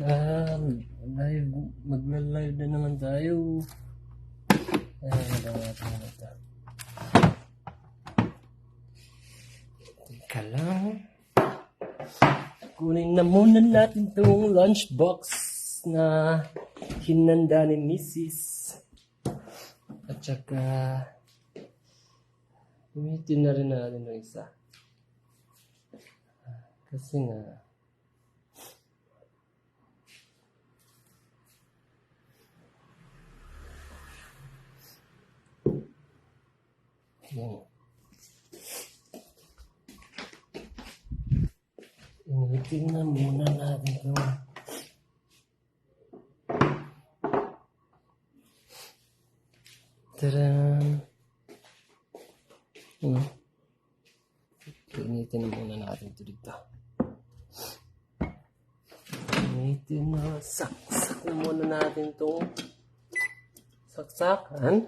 Um, live, magla-live na naman tayo. Ay, wala natin na ito. Teka lang. Kunin na muna natin itong lunchbox na hinanda ni Mrs. At saka, gamitin na rin natin ng isa. Kasi nga, Yan. Initin na muna natin ito. Tadaan! Hmm. Initin na muna natin ito dito. Initin na. Saksak na muna natin itong saksakan.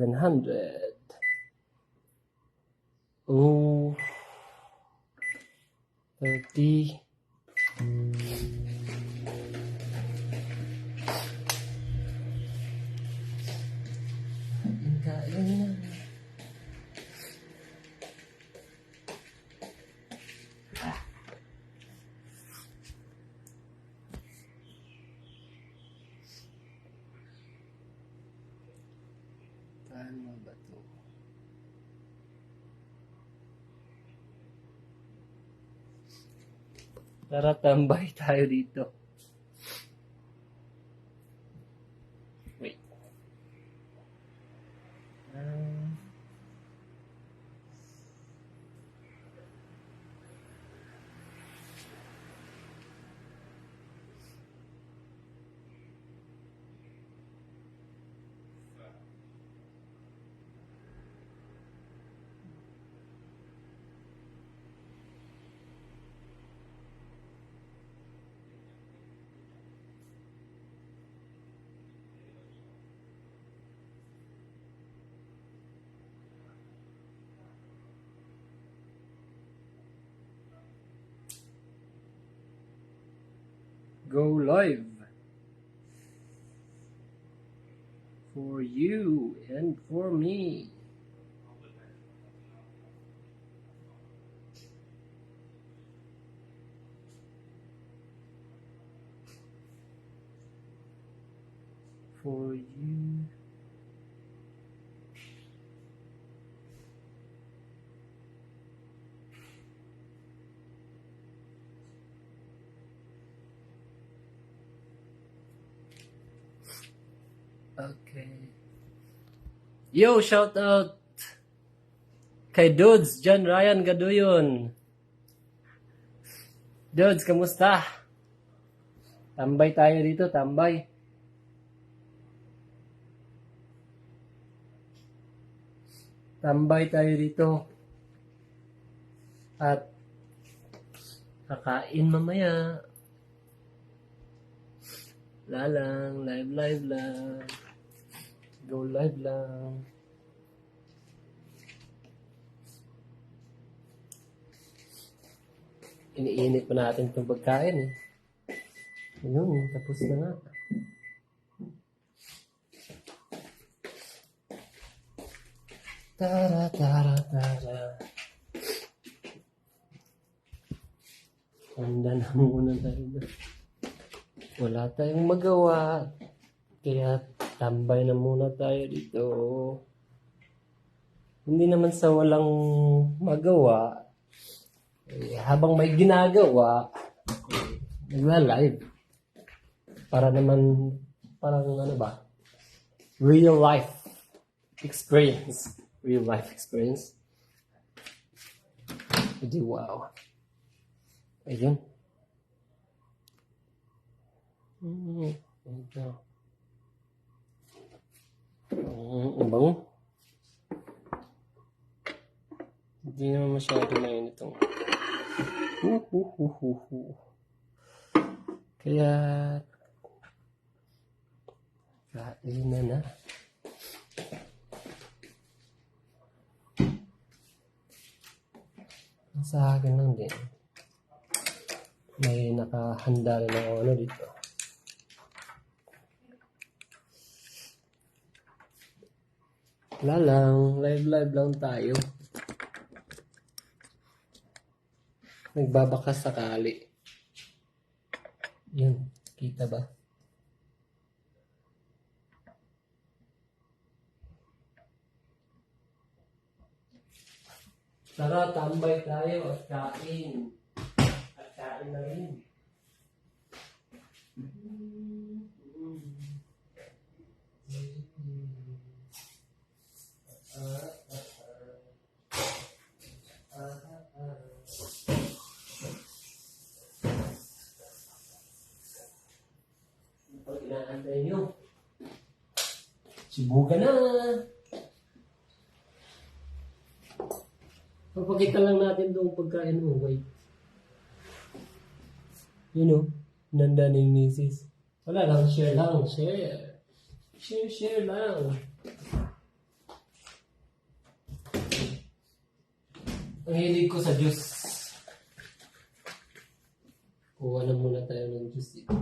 700. Tara, tambay tayo dito. Go live for you and for me. Okay. Yo, shout out kay Dudes, John Ryan Gaduyon. Dudes, kamusta? Tambay tayo dito, tambay. Tambay tayo dito. At kakain mamaya. Wala lang, live live lang. Go live lang. Iniinit pa natin itong pagkain eh. Ayun, tapos na nga. Tara, tara, tara. Handa na muna tayo. Wala tayong magawa. Kaya tambay na muna tayo dito. Hindi naman sa walang magawa. Eh, habang may ginagawa, nagla-live. Para naman, parang ano ba, real life experience. Real life experience. Hindi, wow. Ayun. Mm, ito. Mm, ang bango. Hindi naman masyado mainit itong... Huhuhuhuhu. Kaya... Kaya Ina na. Sa akin lang din. May nakahanda na ng ano dito. Wala lang. Live-live lang tayo. Nagbabaka sakali. Yun. Kita ba? Tara, tambay tayo at kain. At kain na rin. Pag inaantay na! Papakita lang natin itong pagkain mo, wait. Yun o, nanda na yung misis. Wala lang, share lang, share. Share, share lang. Ang hilig ko sa juice. Kuha na muna tayo ng juice dito.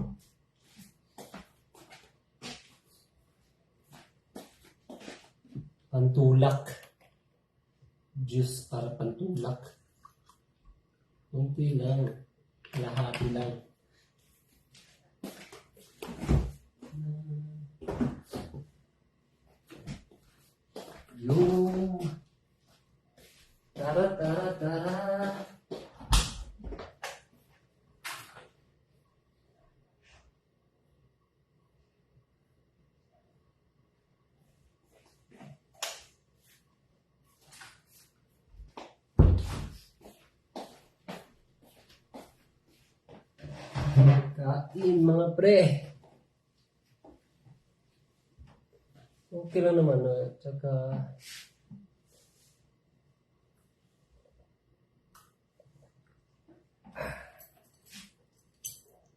Pantulak. Juice para pantulak. Kunti lang. Kain mga pre. Okay lang naman. ah. Tsaka...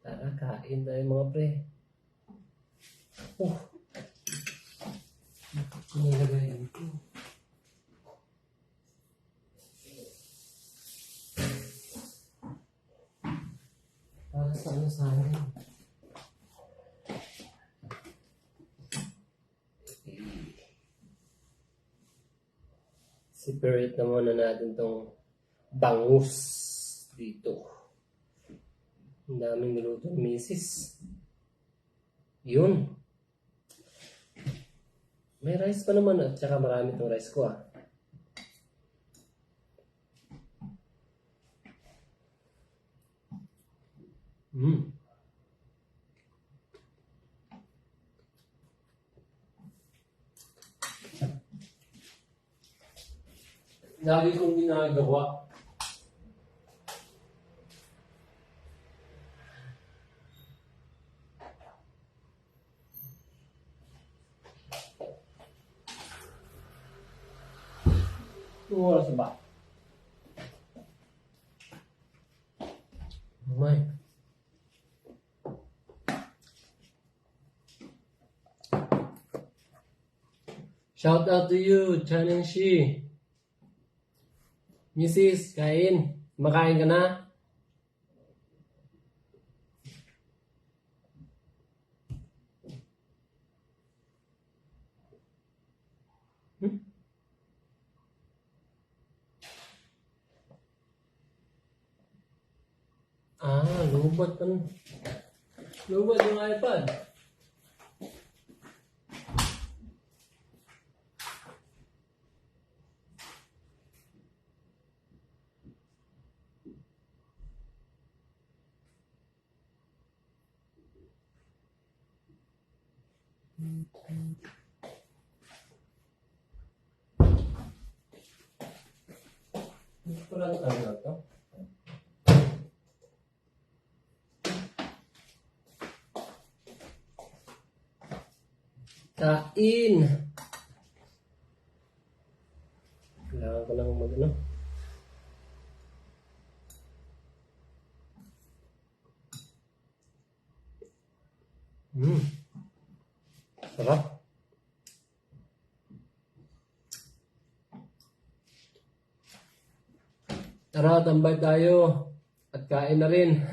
Tara, kain tayo mga pre. Oh. Nilagayan ko. Sa ano sa akin. Separate na muna natin tong bangus dito. Ang daming niluto ni misis. Yun. May rice pa naman at saka marami tong rice ko ah. Mm. Lagi kong ginagawa. Anong oras na ba? Umay. Shout out to you, Chaneng Shi. Mrs. Kain. Makain ka na? Hmm? Ah, lubat ka na. Lubat yung iPad. Hindi ko lang ano to. Kain! Kailangan ko lang mag ano. Hmm. Sarap. Tara, tambay tayo. At kain na rin.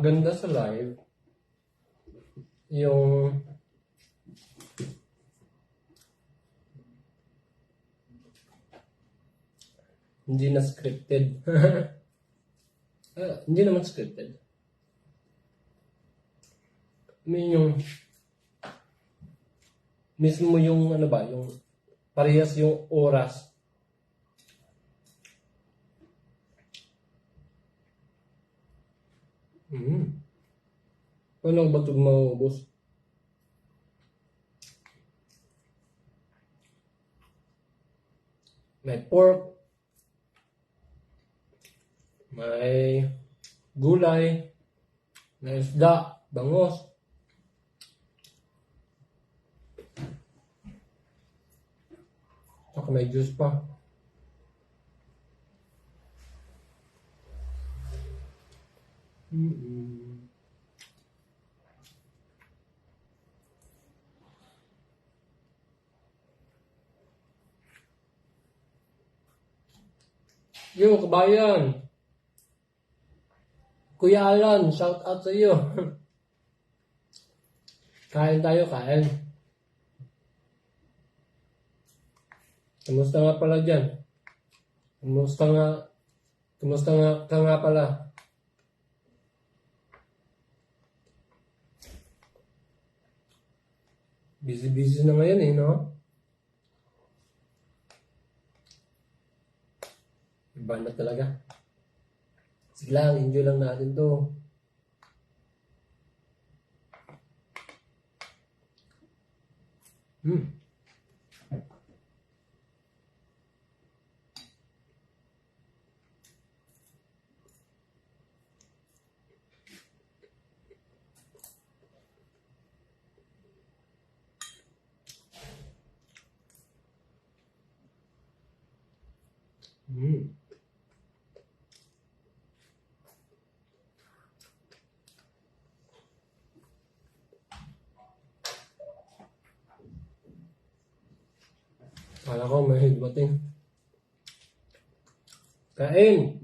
Ang maganda sa live, yung hindi na scripted. Ah, hindi naman scripted. I yung mismo yung ano ba, yung parehas yung oras. Mm. Paano ba ito maubos? May pork, may gulay, may isda, bangos. Saka may juice pa. Mm-mm. Yo, kabayan. Kuya Alan, shout out sa iyo. kain tayo, kain. Kumusta nga pala dyan? Kumusta nga, kumusta nga ka nga pala? Busy-busy na ngayon eh, no? Iba na talaga. Sige lang, enjoy lang natin to. Hmm. Kala ko may higmating. Kain!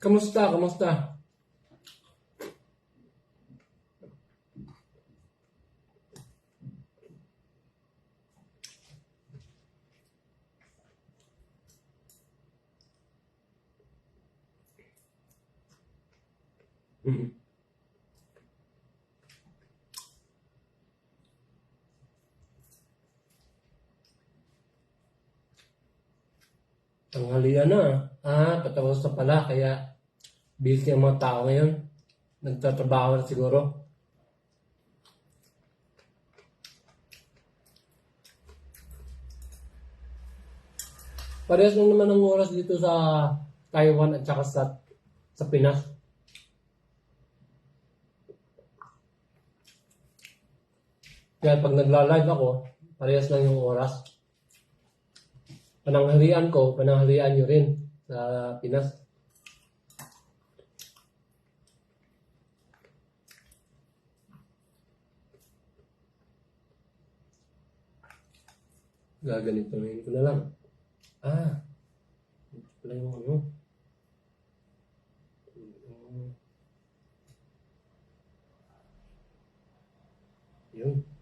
Kamusta? Kamusta? Mm. Tanghalian na. Ah, patapos na pala. Kaya busy ang mga tao ngayon. Nagtatrabaho na siguro. Parehas lang naman ang oras dito sa Taiwan at saka sa, sa Pinas. Kaya pag nagla-live ako, parehas lang yung oras. Pananghalian ko, pananghalian nyo rin sa Pinas. Gaganituhin ko na lang. Ah, ito pala yung ano. Yun.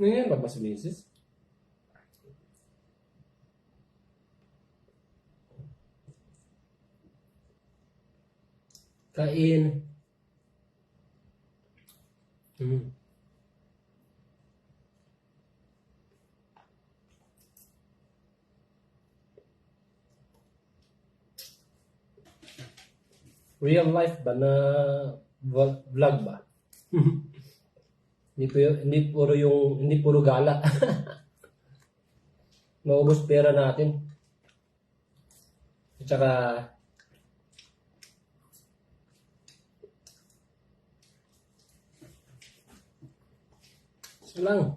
Ngayon ba Mrs.? Kain. Hmm. Real life ba na vlog ba? hindi, po, hindi puro yung hindi puro gala. Maubos pera natin. At saka lang.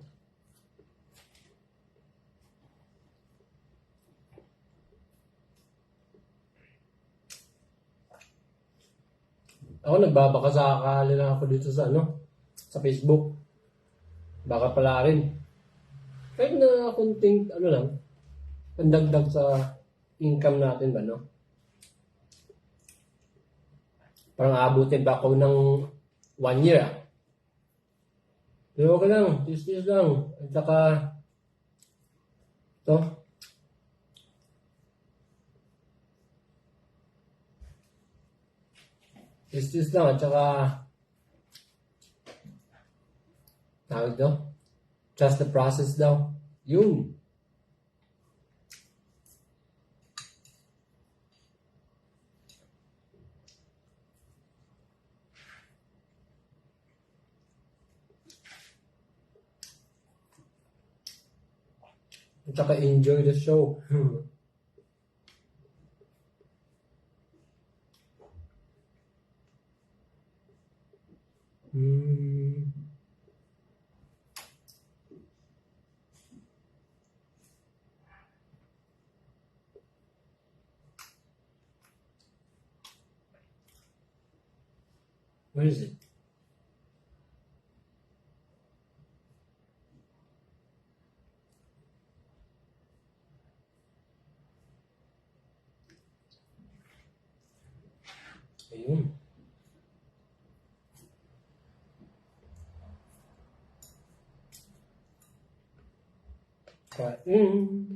Ako nagbabaka sa akala lang ako dito sa ano, sa Facebook. Baka pala rin. Kahit na kunting, ano lang, pandagdag sa income natin ba, no? Parang abutin pa ako ng one year, ah. Pero okay lang, tis-tis lang. At saka, ito, tis-tis lang. At saka, tawag daw, trust the process daw. Yun. At saka enjoy the show. Hmm. Where is it? Ayun. Kain.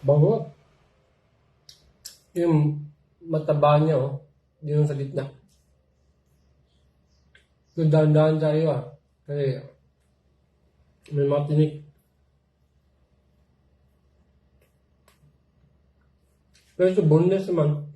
Bango. Yung mataba niya, oh. Yun sa gitna. So, dahan-dahan tayo, ah. Kasi, may mga tinik. Pero sa boneless naman,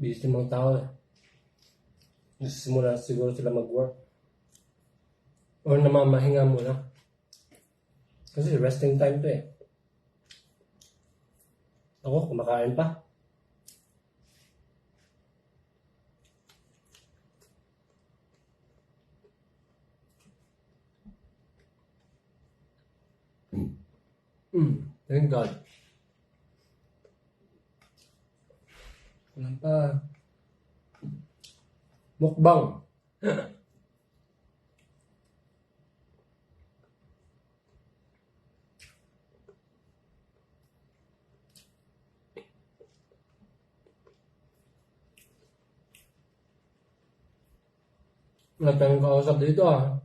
busy mga tao. eh. Nagsisimula siguro sila mag-work. Or namamahinga muna. Kasi resting time to eh. Ako, kumakain pa. Mm, thank God. Walang pa. Mukbang. Wala tayong kausap dito ah.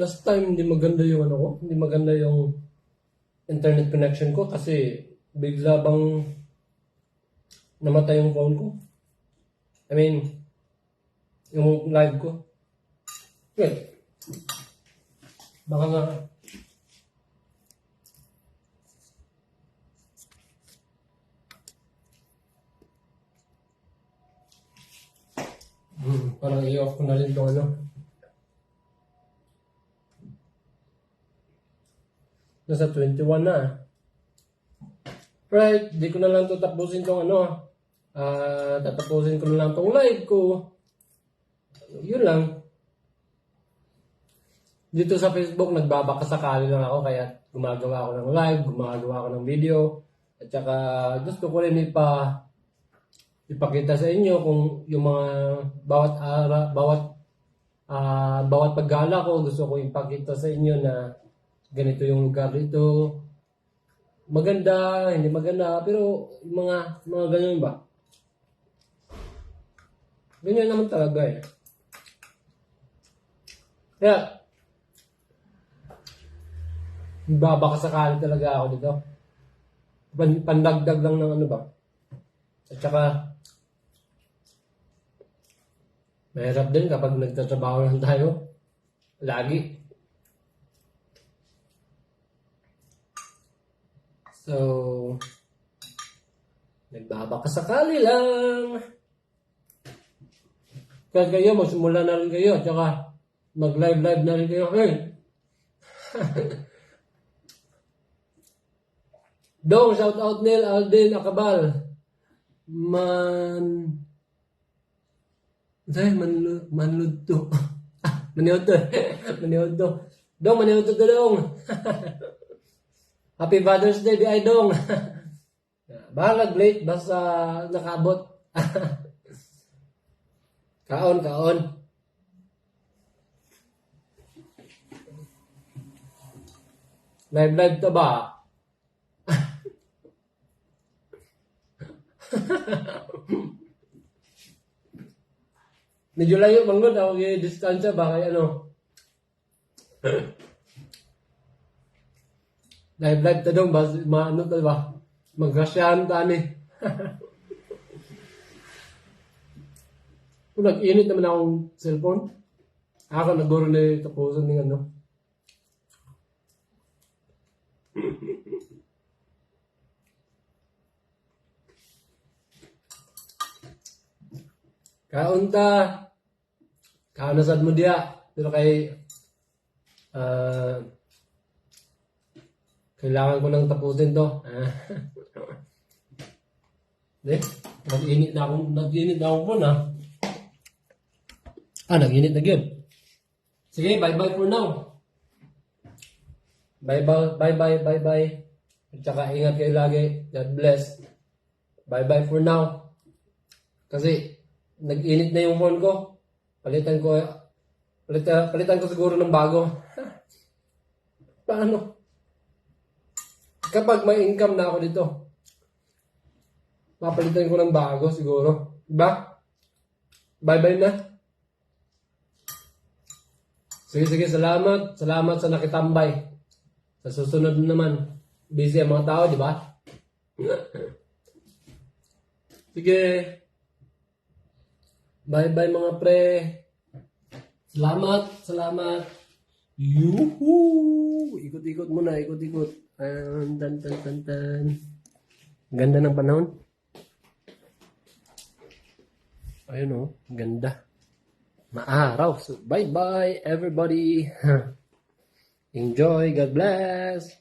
Last time hindi maganda yung ano ko, hindi maganda yung internet connection ko kasi bigla bang namatay yung phone ko. I mean, yung live ko. Wait. Baka nga. Hmm, parang i-off ko na rin itong ano. Nasa 21 na. Right, di ko na lang tatapusin tong ano. Ah, tatapusin ko na lang tong live ko. Yun lang. Dito sa Facebook, nagbabakasakali lang ako kaya gumagawa ako ng live, gumagawa ako ng video. At saka gusto ko rin ipa ipakita sa inyo kung yung mga bawat ara, bawat ah, bawat paggala ko gusto ko ipakita sa inyo na ganito yung lugar dito. Maganda, hindi maganda, pero yung mga mga ganyan ba? Ganyan naman talaga eh. Kaya, babakasakali talaga ako dito. Pan, pandagdag lang ng ano ba? At saka, mahirap din kapag nagtatrabaho lang tayo. Lagi. So, nagbabakasakali lang. Kahit kayo, magsimula na rin kayo. At saka, mag-live-live na rin kayo. Hey! Dong, shout out Neil Alden Akabal. Man... Dahil manlud, manlud to. maniod to. maniod to. Dong, maniod to dong. Happy Father's Day, Bi Dong. Balag late, basta nakabot. kaon, kaon. Live, live to ba? Medyo layo nun, ako yung distansya ba kaya ano? Live live ta dong, ba, maano ta ba? Magkasyahan ta ni. Kung nag-init naman akong cellphone, ako naguro na yung tapusan ng ano. Kaunta. Kaunasad mo diya. Pero kay ah kailangan ko nang tapusin to. Ah. Di, nag-init na ako, nag-init na ako po na. Ah, nag-init na yun. Sige, bye-bye for now. Bye-bye, bye-bye, bye-bye. At saka ingat kayo lagi. God bless. Bye-bye for now. Kasi, nag-init na yung phone ko. Palitan ko, palitan, palitan ko siguro ng bago. Paano? Kapag may income na ako dito, papalitan ko ng bago siguro. Diba? Bye-bye na. Sige, sige, salamat. Salamat sa nakitambay. Sa susunod naman, busy ang mga tao, di ba? sige. Bye-bye mga pre. Salamat, salamat. Yuhu! Ikot-ikot muna, ikot-ikot. Tan, tan, tan, tan, tan. Ganda ng panahon. Ayun oh, ganda. Maaraw. So, bye-bye everybody. Enjoy. God bless.